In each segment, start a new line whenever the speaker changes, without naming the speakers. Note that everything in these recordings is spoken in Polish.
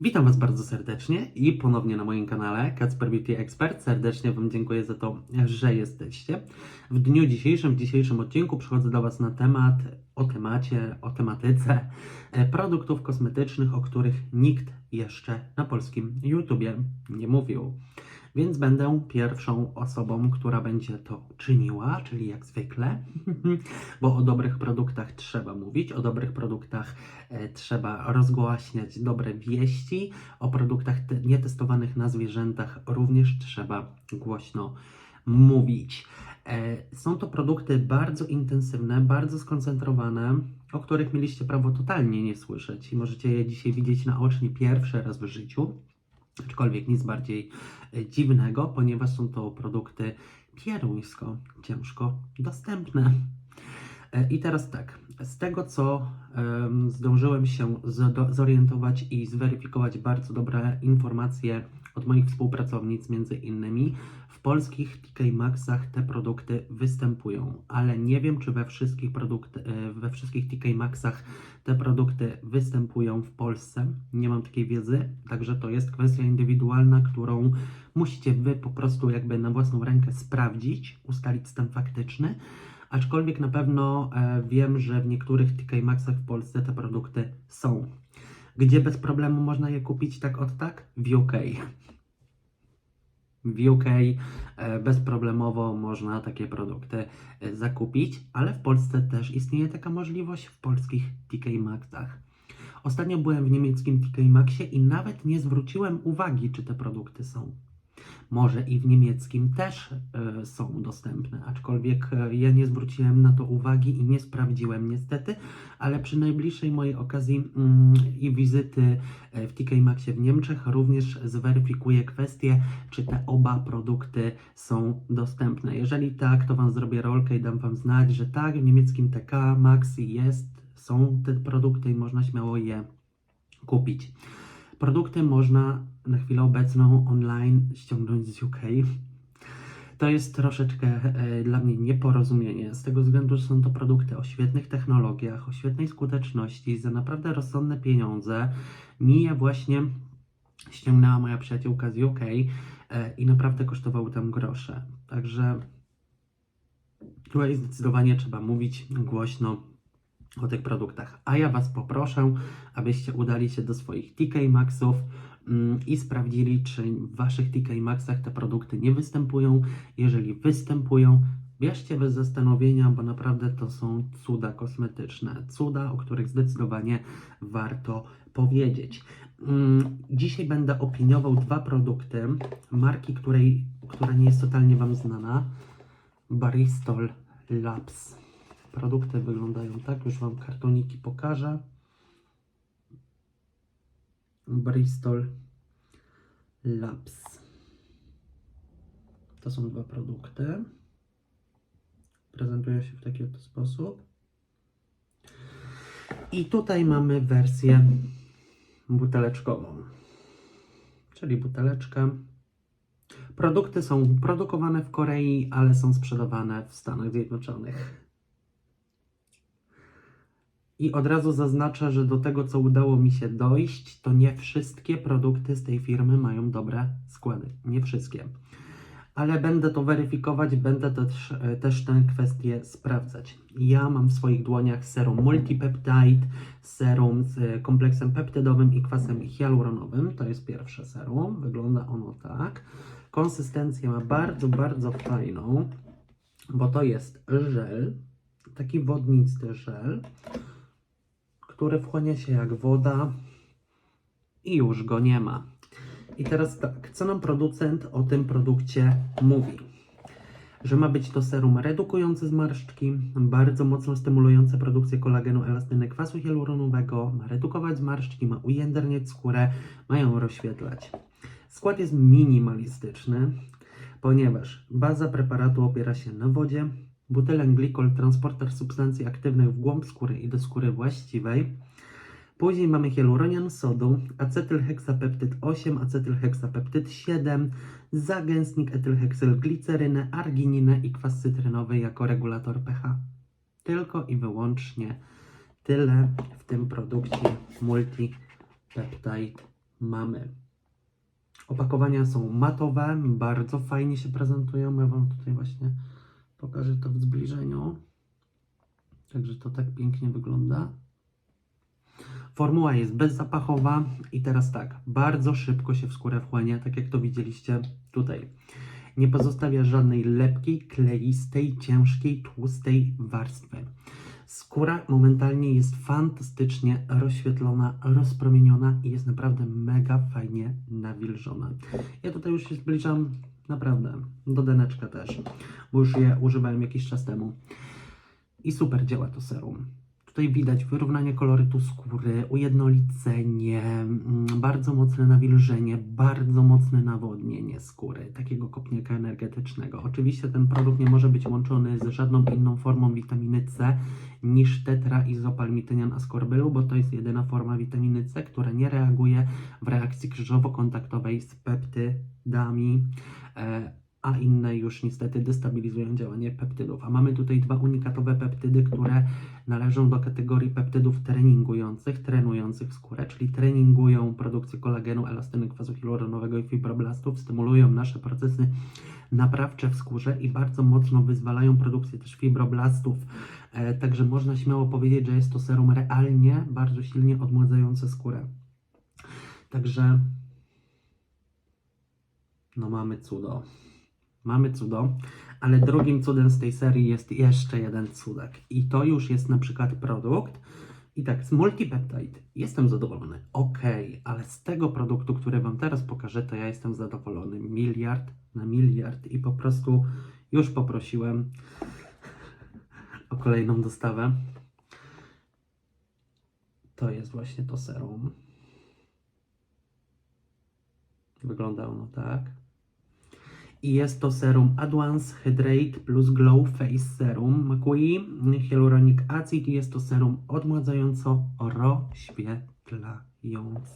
Witam Was bardzo serdecznie i ponownie na moim kanale Kacper Beauty Expert. Serdecznie Wam dziękuję za to, że jesteście. W dniu dzisiejszym, w dzisiejszym odcinku przychodzę do Was na temat, o temacie, o tematyce e, produktów kosmetycznych, o których nikt jeszcze na polskim YouTubie nie mówił. Więc będę pierwszą osobą, która będzie to czyniła, czyli jak zwykle, bo o dobrych produktach trzeba mówić, o dobrych produktach e, trzeba rozgłaśniać dobre wieści, o produktach te, nietestowanych na zwierzętach również trzeba głośno mówić. E, Są to produkty bardzo intensywne, bardzo skoncentrowane, o których mieliście prawo totalnie nie słyszeć i możecie je dzisiaj widzieć naocznie pierwszy raz w życiu. Aczkolwiek nic bardziej e, dziwnego, ponieważ są to produkty pieruńsko, ciężko dostępne. E, I teraz tak, z tego co em, zdążyłem się zorientować i zweryfikować bardzo dobre informacje od moich współpracownic, między innymi, w polskich TK Maxach te produkty występują, ale nie wiem, czy we wszystkich, produkt, e, we wszystkich TK Maxach te produkty występują w Polsce. Nie mam takiej wiedzy, także to jest kwestia indywidualna, którą musicie Wy po prostu jakby na własną rękę sprawdzić, ustalić stan faktyczny. Aczkolwiek na pewno e, wiem, że w niektórych TK Maxach w Polsce te produkty są. Gdzie bez problemu można je kupić tak od tak? W UK. W UK e, bezproblemowo można takie produkty e, zakupić, ale w Polsce też istnieje taka możliwość w polskich TK Maxach. Ostatnio byłem w niemieckim TK Maxie i nawet nie zwróciłem uwagi, czy te produkty są. Może i w niemieckim też e, są dostępne, aczkolwiek e, ja nie zwróciłem na to uwagi i nie sprawdziłem niestety, ale przy najbliższej mojej okazji mm, i wizyty e, w TK Maxie w Niemczech również zweryfikuję kwestię, czy te oba produkty są dostępne. Jeżeli tak, to Wam zrobię rolkę i dam Wam znać, że tak, w niemieckim TK Maxi jest, są te produkty i można śmiało je kupić. Produkty można na chwilę obecną online ściągnąć z UK. To jest troszeczkę e, dla mnie nieporozumienie, z tego względu, że są to produkty o świetnych technologiach, o świetnej skuteczności, za naprawdę rozsądne pieniądze. Mi je właśnie ściągnęła moja przyjaciółka z UK e, i naprawdę kosztowały tam grosze. Także tutaj zdecydowanie trzeba mówić głośno o tych produktach. A ja Was poproszę, abyście udali się do swoich TK Maxów mm, i sprawdzili, czy w Waszych TK Maxach te produkty nie występują. Jeżeli występują, bierzcie bez zastanowienia, bo naprawdę to są cuda kosmetyczne. Cuda, o których zdecydowanie warto powiedzieć. Mm, Dzisiaj będę opiniował dwa produkty marki, której, która nie jest totalnie Wam znana. Baristol Labs. Produkty wyglądają tak, już Wam kartoniki pokażę. Bristol Labs. To są dwa produkty. Prezentują się w taki oto sposób. I tutaj mamy wersję buteleczkową. Czyli buteleczka. Produkty są produkowane w Korei, ale są sprzedawane w Stanach Zjednoczonych. I od razu zaznaczę, że do tego, co udało mi się dojść, to nie wszystkie produkty z tej firmy mają dobre składy. Nie wszystkie. Ale będę to weryfikować, będę też, e, też tę kwestię sprawdzać. Ja mam w swoich dłoniach serum multipeptide, serum z e, kompleksem peptydowym i kwasem hialuronowym. To jest pierwsze serum. Wygląda ono tak. Konsystencję ma bardzo, bardzo fajną, bo to jest żel, taki wodnisty żel który wchłania się jak woda i już go nie ma. I teraz tak, co nam producent o tym produkcie mówi? Że ma być to serum redukujące zmarszczki, bardzo mocno stymulujące produkcję kolagenu, elastyny, kwasu hialuronowego, ma redukować zmarszczki, ma ujędrniać skórę, ma ją rozświetlać. Skład jest minimalistyczny, ponieważ baza preparatu opiera się na wodzie, butylen glikol, transporter substancji aktywnych w głąb skóry i do skóry właściwej. Później mamy hialuronian sodu, acetylheksapeptyd 8, acetylheksapeptyd 7, zagęstnik etylheksylglicerynę, argininę i kwas cytrynowy jako regulator pH. Tylko i wyłącznie tyle w tym produkcie Multipeptide mamy. Opakowania są matowe, bardzo fajnie się prezentują. Ja Wam tutaj właśnie pokażę to w zbliżeniu. Także to tak pięknie wygląda. Formuła jest bezzapachowa i teraz tak, bardzo szybko się w skórę wchłania, tak jak to widzieliście tutaj. Nie pozostawia żadnej lepkiej, kleistej, ciężkiej, tłustej warstwy. Skóra momentalnie jest fantastycznie rozświetlona, rozpromieniona i jest naprawdę mega fajnie nawilżona. Ja tutaj już się zbliżam naprawdę do deneczka też, bo już je używałem jakiś czas temu. I super działa to serum. Tutaj widać wyrównanie kolorytu skóry, ujednolicenie, mm, bardzo mocne nawilżenie, bardzo mocne nawodnienie skóry, takiego kopniaka energetycznego. Oczywiście ten produkt nie może być łączony z żadną inną formą witaminy C niż tetraizopalmitynian ascorbylu, bo to jest jedyna forma witaminy C, która nie reaguje w reakcji krzyżowo-kontaktowej z peptydami, a inne już niestety destabilizują działanie peptydów. A mamy tutaj dwa unikatowe peptydy, które należą do kategorii peptydów treningujących, trenujących skórę, czyli treningują produkcję kolagenu, elastyny kwasu hialuronowego i fibroblastów, stymulują nasze procesy naprawcze w skórze i bardzo mocno wyzwalają produkcję też fibroblastów. E, także można śmiało powiedzieć, że jest to serum realnie bardzo silnie odmładzające skórę. Także no mamy cudo. Mamy cudo, ale drugim cudem z tej serii jest jeszcze jeden cudek. I to już jest na przykład produkt. I tak, z multipeptide jestem zadowolony. Ok, ale z tego produktu, który Wam teraz pokażę, to ja jestem zadowolony. Miliard na miliard i po prostu już poprosiłem o kolejną dostawę. To jest właśnie to serum. Wygląda ono tak. I jest to serum Advance Hydrate plus Glow Face Serum McQueen Hyaluronic Acid i jest to serum odmładzająco-rozświetlające.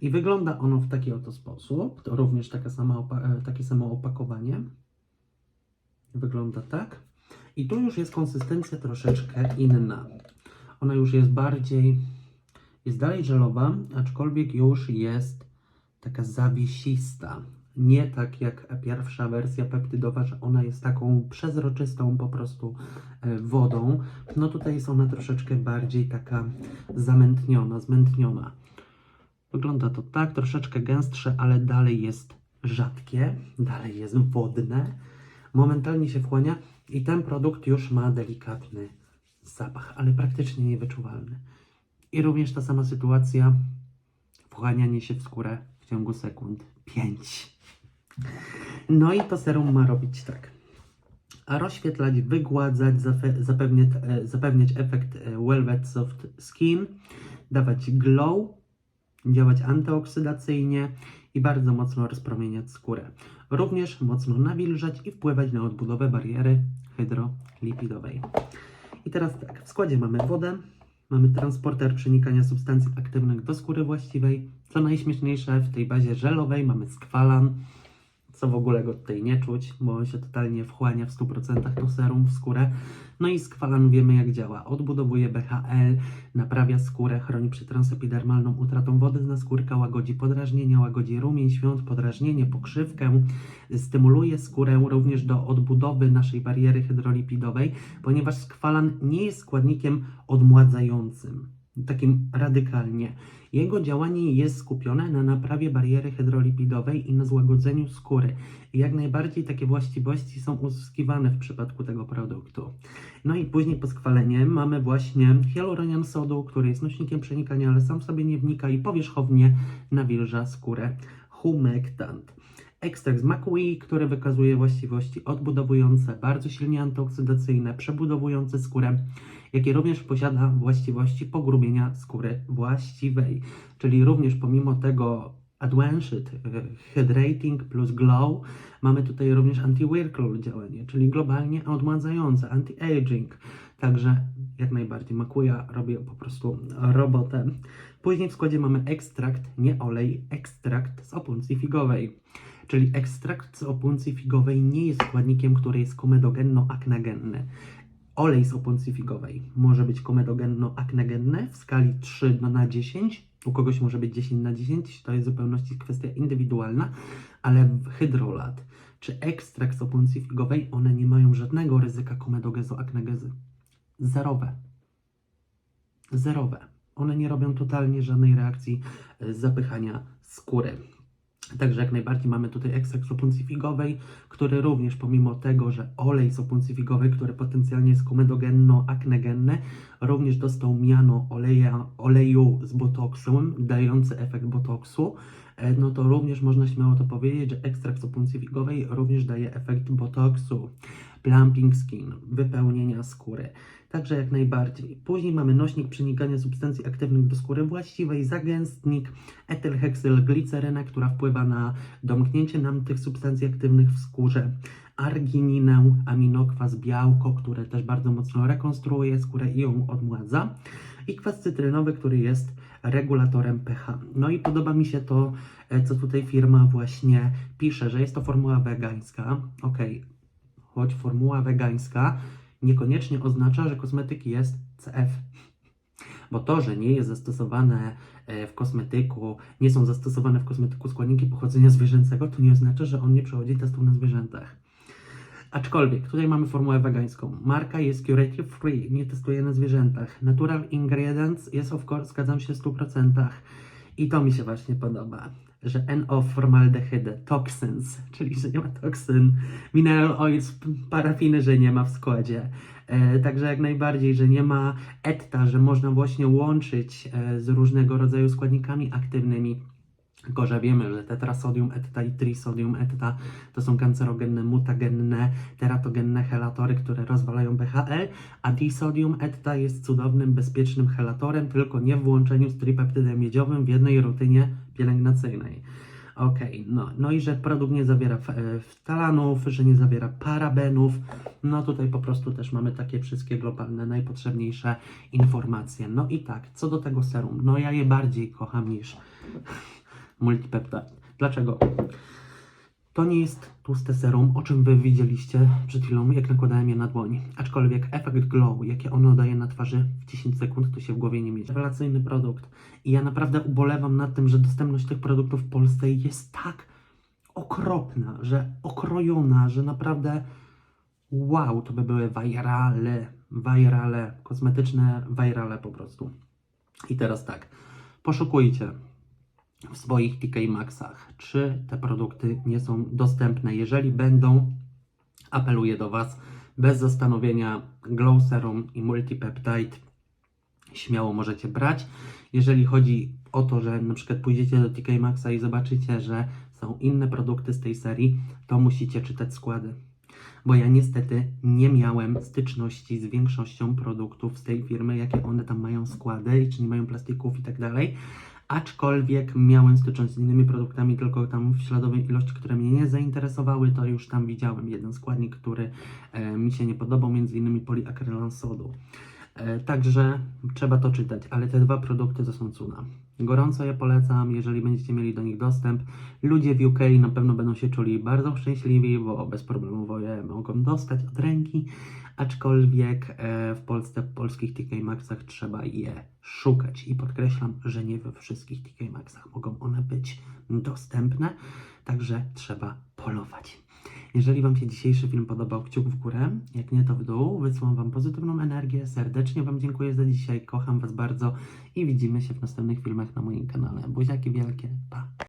I wygląda ono w taki oto sposób. To również taka sama e, takie samo opakowanie. Wygląda tak. I tu już jest konsystencja troszeczkę inna. Ona już jest bardziej, jest dalej żelowa, aczkolwiek już jest taka zawiesista. Nie tak jak pierwsza wersja peptydowa, że ona jest taką przezroczystą po prostu e, wodą. No tutaj jest ona troszeczkę bardziej taka zamętniona, zmętniona. Wygląda to tak, troszeczkę gęstsze, ale dalej jest rzadkie, dalej jest wodne. Momentalnie się wchłania i ten produkt już ma delikatny zapach, ale praktycznie niewyczuwalny. I również ta sama sytuacja, wchłanianie się w skórę w ciągu sekund 5. No i to serum ma robić tak. Rozświetlać, wygładzać, zapewniać, e, zapewniać efekt e, Velvet Soft Skin, dawać glow, działać antyoksydacyjnie i bardzo mocno rozpromieniać skórę. Również mocno nawilżać i wpływać na odbudowę bariery hydrolipidowej. I teraz tak, w składzie mamy wodę, mamy transporter przenikania substancji aktywnych do skóry właściwej. Co najśmieszniejsze, w tej bazie żelowej mamy skwalan, co w ogóle go tutaj nie czuć, bo on się totalnie wchłania w 100% to serum w skórę. No i skwalan wiemy jak działa. Odbudowuje BHL, naprawia skórę, chroni przed transepidermalną utratą wody z naskórka, łagodzi podrażnienia, łagodzi rumień, świąt, podrażnienie, pokrzywkę, stymuluje skórę również do odbudowy naszej bariery hydrolipidowej, ponieważ skwalan nie jest składnikiem odmładzającym, takim radykalnie. Jego działanie jest skupione na naprawie bariery hydrolipidowej i na złagodzeniu skóry. I jak najbardziej takie właściwości są uzyskiwane w przypadku tego produktu. No i później po skwaleniu mamy właśnie hialuronian sodu, który jest nośnikiem przenikania, ale sam sobie nie wnika i powierzchownie nawilża skórę. Humectant. Ekstrakt z makui, który wykazuje właściwości odbudowujące, bardzo silnie antyoksydacyjne, przebudowujące skórę, jakie również posiada właściwości pogrubienia skóry właściwej. Czyli również pomimo tego Advanced e, Hydrating plus Glow mamy tutaj również anti-wrinkle działanie, czyli globalnie odmładzające, anti-aging. Także jak najbardziej makuja robi po prostu robotę. Później w składzie mamy ekstrakt, nie olej, ekstrakt z opuncji figowej. Czyli ekstrakt z opuncji figowej nie jest składnikiem, który jest komedogenno-aknegenny. Olej z opuncji figowej może być komedogenno-aknegenny w skali 3 na 10 U kogoś może być 10 na 10, to jest w zupełności kwestia indywidualna, ale w hydrolat czy ekstrakt z opuncji figowej, one nie mają żadnego ryzyka komedogezu aknegezy. Zerowe. Zerowe. One nie robią totalnie żadnej reakcji e, zapychania skóry. Także jak najbardziej mamy tutaj ekstrakt z opuncji figowej, który również pomimo tego, że olej z opuncji figowej, który potencjalnie jest komedogenno-aknegenny, również dostał miano oleja, oleju z botoksem, dający efekt botoksu, e, no to również można śmiało to powiedzieć, że ekstrakt z opuncji figowej również daje efekt botoksu, plumping skin, wypełnienia skóry. Także jak najbardziej. Później mamy nośnik przenikania substancji aktywnych do skóry właściwej, zagęstnik, etylheksylglicerynę, która wpływa na domknięcie nam tych substancji aktywnych w skórze, argininę, aminokwas, białko, które też bardzo mocno rekonstruuje skórę i ją odmładza i kwas cytrynowy, który jest regulatorem pH. No i podoba mi się to, e, co tutaj firma właśnie pisze, że jest to formuła wegańska. Ok, choć formuła wegańska niekoniecznie oznacza, że kosmetyk jest CF. Bo to, że nie jest zastosowane e, w kosmetyku, nie są zastosowane w kosmetyku składniki pochodzenia zwierzęcego, to nie oznacza, że on nie przechodzi testów na zwierzętach. Aczkolwiek tutaj mamy formułę wegańską. Marka jest curative free, nie testuje na zwierzętach. Natural ingredients jest of course, zgadzam się w 100%. I to mi się właśnie podoba, że NO formaldehydy, toxins, czyli że nie ma toksyn, mineral oils, parafiny, że nie ma w składzie. E, także jak najbardziej, że nie ma etta, że można właśnie łączyć e, z różnego rodzaju składnikami aktywnymi. Tylko, że wiemy, że tetrasodium etta i trisodium etta to są kancerogenne, mutagenne, teratogenne helatory, które rozwalają BHL, a disodium etta jest cudownym, bezpiecznym helatorem, tylko nie w łączeniu z tripeptydem miedziowym w jednej rutynie pielęgnacyjnej. Okej, no, no i że produkt nie zawiera e, ftalanów, że nie zawiera parabenów. No tutaj po prostu też mamy takie wszystkie globalne, najpotrzebniejsze informacje. No i tak, co do tego serum, no ja je bardziej kocham niż multipeptide. Dlaczego? To nie jest tłuste serum, o czym Wy widzieliście przed chwilą, jak nakładałem je na dłoń. Aczkolwiek efekt glow, jaki ono daje na twarzy w 10 sekund, to się w głowie nie mieści. Rewelacyjny produkt. I ja naprawdę ubolewam nad tym, że dostępność tych produktów w Polsce jest tak okropna, że okrojona, że naprawdę wow, to by były virale, virale, kosmetyczne virale po prostu. I teraz tak, poszukujcie w swoich TK Maxach, czy te produkty nie są dostępne. Jeżeli będą, apeluję do Was, bez zastanowienia Glow Serum i Multipeptide śmiało możecie brać. Jeżeli chodzi o to, że na przykład pójdziecie do TK Maxa i zobaczycie, że są inne produkty z tej serii, to musicie czytać składy. Bo ja niestety nie miałem styczności z większością produktów z tej firmy, jakie one tam mają składy i czy nie mają plastików i tak dalej. Aczkolwiek miałem styczność z innymi produktami, tylko tam w śladowej ilości, które mnie nie zainteresowały, to już tam widziałem jeden składnik, który e, mi się nie podobał, między innymi poliakrylan sodu. E, Także trzeba to czytać, ale te dwa produkty to są cuda. Gorąco je polecam, jeżeli będziecie mieli do nich dostęp. Ludzie w UK na pewno będą się czuli bardzo szczęśliwi, bo bezproblemowo je mogą dostać od ręki, aczkolwiek e, w Polsce, w polskich TK Maxach trzeba je szukać i podkreślam, że nie we wszystkich TK Maxach mogą one być dostępne, także trzeba polować. Jeżeli Wam się dzisiejszy film podobał, kciuk w górę, jak nie to w dół, wysyłam Wam pozytywną energię, serdecznie Wam dziękuję za dzisiaj, kocham Was bardzo i widzimy się w następnych filmach na moim kanale. Buziaki wielkie, pa!